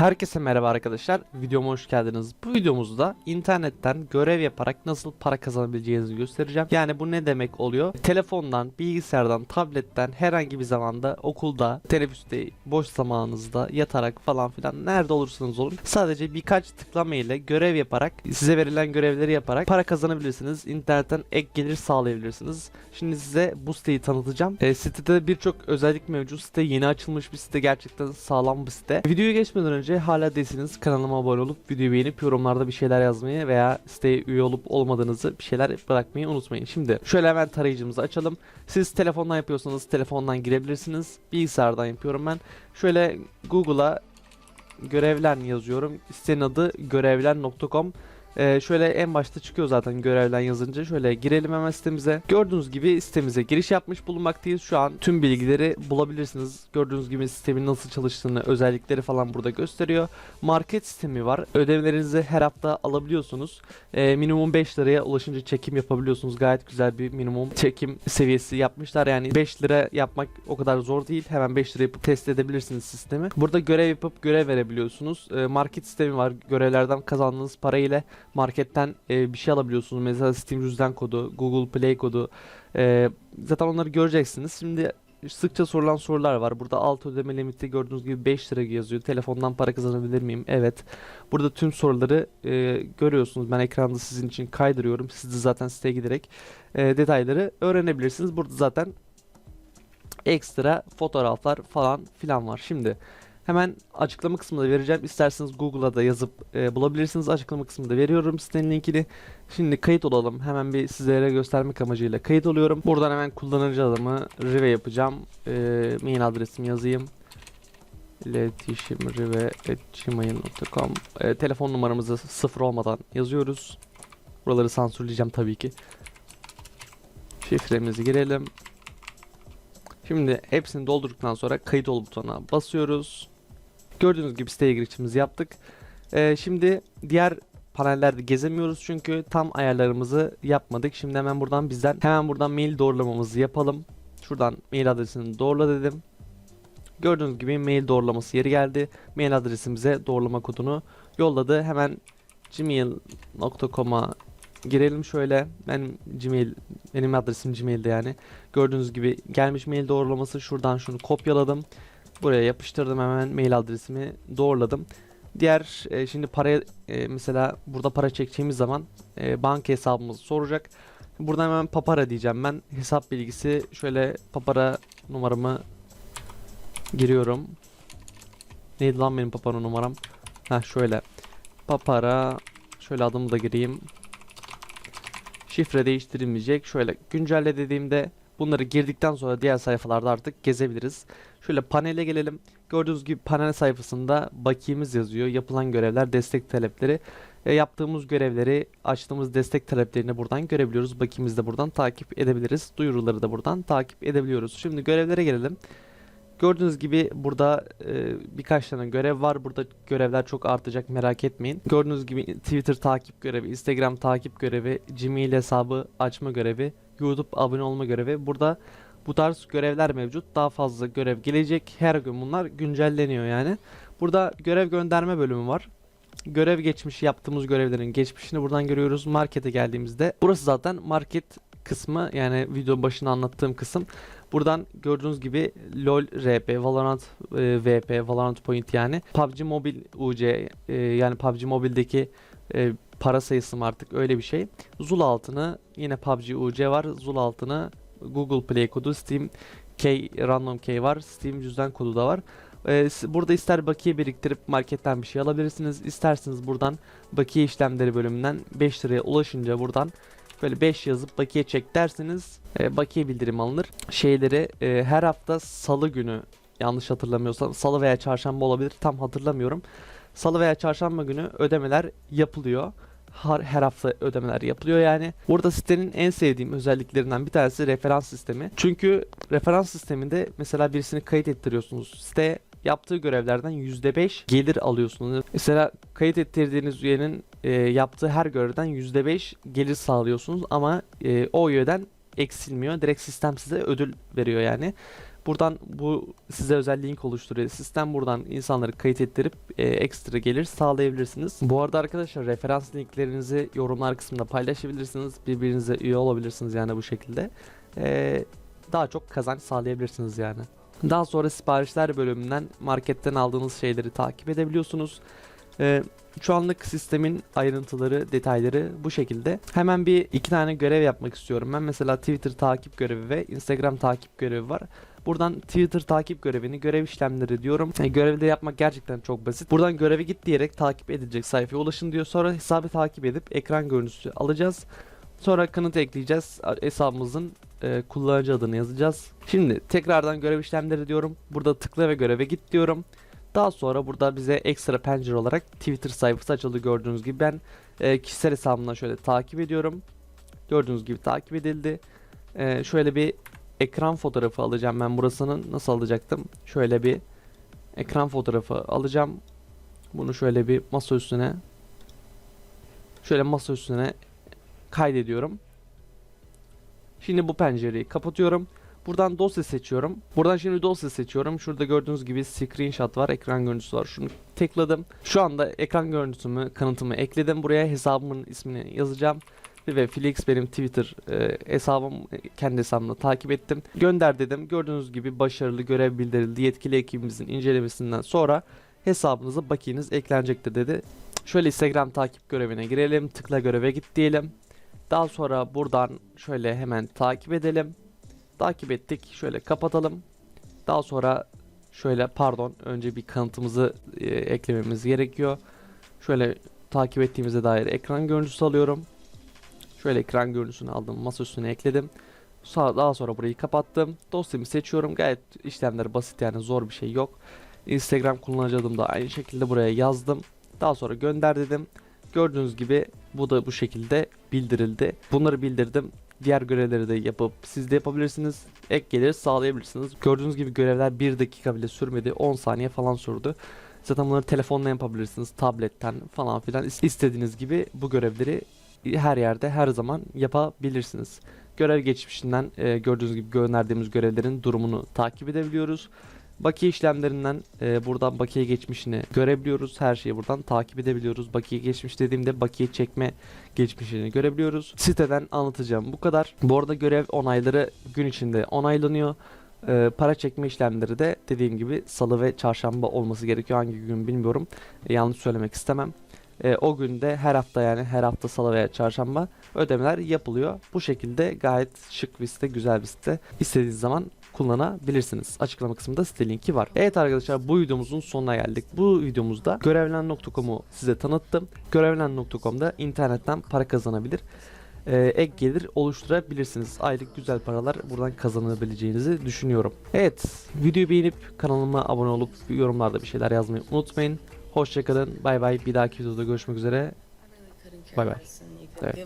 Herkese merhaba arkadaşlar. Videoma hoş geldiniz. Bu videomuzda internetten görev yaparak nasıl para kazanabileceğinizi göstereceğim. Yani bu ne demek oluyor? Telefondan, bilgisayardan, tabletten herhangi bir zamanda okulda, teneffüste, boş zamanınızda yatarak falan filan nerede olursanız olun sadece birkaç tıklama ile görev yaparak size verilen görevleri yaparak para kazanabilirsiniz. İnternetten ek gelir sağlayabilirsiniz. Şimdi size bu siteyi tanıtacağım. E, sitede birçok özellik mevcut. Site yeni açılmış bir site. Gerçekten sağlam bir site. Videoya geçmeden önce hala değilseniz kanalıma abone olup videoyu beğenip yorumlarda bir şeyler yazmayı veya siteye üye olup olmadığınızı bir şeyler bırakmayı unutmayın. Şimdi şöyle hemen tarayıcımızı açalım. Siz telefondan yapıyorsanız telefondan girebilirsiniz. Bilgisayardan yapıyorum ben. Şöyle Google'a görevlen yazıyorum. Sitenin adı görevlen.com. Ee, şöyle en başta çıkıyor zaten görevlen yazınca. Şöyle girelim hemen sitemize. Gördüğünüz gibi sitemize giriş yapmış bulunmaktayız. Şu an tüm bilgileri bulabilirsiniz. Gördüğünüz gibi sistemin nasıl çalıştığını, özellikleri falan burada gösteriyor. Market sistemi var. Ödevlerinizi her hafta alabiliyorsunuz. Ee, minimum 5 liraya ulaşınca çekim yapabiliyorsunuz. Gayet güzel bir minimum çekim seviyesi yapmışlar. Yani 5 lira yapmak o kadar zor değil. Hemen 5 lira yapıp test edebilirsiniz sistemi. Burada görev yapıp görev verebiliyorsunuz. Ee, market sistemi var. Görevlerden kazandığınız parayla marketten e, bir şey alabiliyorsunuz. Mesela Steam cüzdan kodu, Google Play kodu. E, zaten onları göreceksiniz. Şimdi sıkça sorulan sorular var. Burada alt ödeme limiti gördüğünüz gibi 5 lira yazıyor. Telefondan para kazanabilir miyim? Evet. Burada tüm soruları e, görüyorsunuz. Ben ekranda sizin için kaydırıyorum. Siz de zaten siteye giderek e, detayları öğrenebilirsiniz. Burada zaten ekstra fotoğraflar falan filan var. Şimdi Hemen açıklama kısmında vereceğim. İsterseniz Google'a da yazıp e, bulabilirsiniz. Açıklama kısmında veriyorum sitenin linkini. Şimdi kayıt olalım. Hemen bir sizlere göstermek amacıyla kayıt oluyorum. Buradan hemen kullanıcı adımı Rive yapacağım. E, mail adresimi yazayım. iletişimrive.gmail.com e, Telefon numaramızı sıfır olmadan yazıyoruz. Buraları sansürleyeceğim tabii ki. Şifremizi girelim. Şimdi hepsini doldurduktan sonra kayıt ol butonuna basıyoruz. Gördüğünüz gibi siteye girişimizi yaptık. Ee, şimdi diğer panellerde gezemiyoruz çünkü tam ayarlarımızı yapmadık. Şimdi hemen buradan bizden hemen buradan mail doğrulamamızı yapalım. Şuradan mail adresini doğrula dedim. Gördüğünüz gibi mail doğrulaması yeri geldi. Mail adresimize doğrulama kodunu yolladı. Hemen gmail.com'a girelim şöyle. Benim Gmail benim adresim Gmail'de yani. Gördüğünüz gibi gelmiş mail doğrulaması şuradan şunu kopyaladım. Buraya yapıştırdım hemen mail adresimi doğruladım. Diğer e, şimdi paraya e, mesela burada para çekeceğimiz zaman e, banka hesabımızı soracak. Buradan hemen papara diyeceğim ben. Hesap bilgisi şöyle papara numaramı giriyorum. Neydi lan benim papara numaram? Ha şöyle. Papara şöyle adımı da gireyim. Şifre değiştirilmeyecek. Şöyle güncelle dediğimde bunları girdikten sonra diğer sayfalarda artık gezebiliriz. Şöyle panele gelelim. Gördüğünüz gibi panel sayfasında bakiyemiz yazıyor. Yapılan görevler, destek talepleri. E, yaptığımız görevleri, açtığımız destek taleplerini buradan görebiliyoruz. Bakiyemizi de buradan takip edebiliriz. Duyuruları da buradan takip edebiliyoruz. Şimdi görevlere gelelim. Gördüğünüz gibi burada e, birkaç tane görev var. Burada görevler çok artacak merak etmeyin. Gördüğünüz gibi Twitter takip görevi, Instagram takip görevi, Gmail hesabı açma görevi, YouTube abone olma görevi. Burada bu tarz görevler mevcut. Daha fazla görev gelecek. Her gün bunlar güncelleniyor yani. Burada görev gönderme bölümü var. Görev geçmişi yaptığımuz görevlerin geçmişini buradan görüyoruz. Markete geldiğimizde burası zaten market kısmı yani video başında anlattığım kısım. Buradan gördüğünüz gibi LoL RP, Valorant e, VP, Valorant Point yani PUBG Mobile UC e, yani PUBG Mobile'deki e, para sayısı mı artık öyle bir şey. Zul altını yine PUBG UC var. Zul altını Google Play kodu, Steam K Random K var. Steam cüzdan kodu da var. Ee, burada ister bakiye biriktirip marketten bir şey alabilirsiniz. İsterseniz buradan bakiye işlemleri bölümünden 5 liraya ulaşınca buradan böyle 5 yazıp bakiye çek derseniz e, bakiye bildirim alınır. Şeyleri e, her hafta salı günü yanlış hatırlamıyorsam salı veya çarşamba olabilir tam hatırlamıyorum. Salı veya çarşamba günü ödemeler yapılıyor. Her, her hafta ödemeler yapılıyor yani. Burada sitenin en sevdiğim özelliklerinden bir tanesi referans sistemi. Çünkü referans sisteminde mesela birisini kayıt ettiriyorsunuz. Site yaptığı görevlerden %5 gelir alıyorsunuz. Mesela kayıt ettirdiğiniz üyenin e, yaptığı her görevden %5 gelir sağlıyorsunuz ama e, o üyeden eksilmiyor. Direkt sistem size ödül veriyor yani. Buradan bu size özel link oluşturuyor. Sistem buradan insanları kayıt ettirip e, ekstra gelir sağlayabilirsiniz. Bu arada arkadaşlar referans linklerinizi yorumlar kısmında paylaşabilirsiniz. Birbirinize üye olabilirsiniz yani bu şekilde. E, daha çok kazanç sağlayabilirsiniz yani. Daha sonra siparişler bölümünden marketten aldığınız şeyleri takip edebiliyorsunuz. Ee, şu anlık sistemin ayrıntıları, detayları bu şekilde. Hemen bir iki tane görev yapmak istiyorum. Ben mesela Twitter takip görevi ve Instagram takip görevi var. Buradan Twitter takip görevini görev işlemleri diyorum. Yani görevi de yapmak gerçekten çok basit. Buradan göreve git diyerek takip edilecek sayfaya ulaşın diyor. Sonra hesabı takip edip ekran görüntüsü alacağız. Sonra kanıt ekleyeceğiz. Hesabımızın e, kullanıcı adını yazacağız. Şimdi tekrardan görev işlemleri diyorum. Burada tıkla ve göreve git diyorum. Daha sonra burada bize ekstra pencere olarak Twitter sayfası açıldı gördüğünüz gibi. Ben e, kişisel hesabımdan şöyle takip ediyorum. Gördüğünüz gibi takip edildi. E, şöyle bir ekran fotoğrafı alacağım ben burasının. Nasıl alacaktım? Şöyle bir ekran fotoğrafı alacağım. Bunu şöyle bir masa üstüne şöyle masa üstüne kaydediyorum. Şimdi bu pencereyi kapatıyorum. Buradan dosya seçiyorum. Buradan şimdi dosya seçiyorum. Şurada gördüğünüz gibi screenshot var, ekran görüntüsü var. Şunu tıkladım. Şu anda ekran görüntüsümü, kanıtımı ekledim. Buraya hesabımın ismini yazacağım. Ve Felix benim Twitter e, hesabım kendi hesabımla takip ettim. Gönder dedim. Gördüğünüz gibi başarılı görev bildirildi. Yetkili ekibimizin incelemesinden sonra hesabınıza bakiyeniz eklenecektir dedi. Şöyle Instagram takip görevine girelim. Tıkla göreve git diyelim. Daha sonra buradan şöyle hemen takip edelim. Takip ettik. Şöyle kapatalım. Daha sonra şöyle pardon önce bir kanıtımızı e, eklememiz gerekiyor. Şöyle takip ettiğimize dair ekran görüntüsü alıyorum. Şöyle ekran görüntüsünü aldım. Masa üstüne ekledim. Daha sonra burayı kapattım. Dosyamı seçiyorum. Gayet işlemler basit yani zor bir şey yok. Instagram kullanıcı adımı da aynı şekilde buraya yazdım. Daha sonra gönder dedim. Gördüğünüz gibi bu da bu şekilde bildirildi. Bunları bildirdim. Diğer görevleri de yapıp siz de yapabilirsiniz. Ek gelir sağlayabilirsiniz. Gördüğünüz gibi görevler 1 dakika bile sürmedi. 10 saniye falan sürdü. Zaten bunları telefonla yapabilirsiniz. Tabletten falan filan. İs- istediğiniz gibi bu görevleri her yerde her zaman yapabilirsiniz. Görev geçmişinden e, gördüğünüz gibi gönderdiğimiz görevlerin durumunu takip edebiliyoruz. Bakiye işlemlerinden e, buradan bakiye geçmişini görebiliyoruz. Her şeyi buradan takip edebiliyoruz. Bakiye geçmiş dediğimde bakiye çekme geçmişini görebiliyoruz. Siteden anlatacağım bu kadar. Bu arada görev onayları gün içinde onaylanıyor. E, para çekme işlemleri de dediğim gibi salı ve çarşamba olması gerekiyor. Hangi gün bilmiyorum. E, yanlış söylemek istemem. E, o günde her hafta yani her hafta salı veya çarşamba ödemeler yapılıyor. Bu şekilde gayet şık bir site, güzel bir site. İstediğiniz zaman kullanabilirsiniz. Açıklama kısmında site linki var. Evet arkadaşlar bu videomuzun sonuna geldik. Bu videomuzda görevlen.com'u size tanıttım. Görevlen.com'da internetten para kazanabilir. e, ek gelir oluşturabilirsiniz. Aylık güzel paralar buradan kazanabileceğinizi düşünüyorum. Evet videoyu beğenip kanalıma abone olup yorumlarda bir şeyler yazmayı unutmayın. Hoşçakalın. Bay bay. Bir dahaki videoda görüşmek üzere. Bye bye. Evet.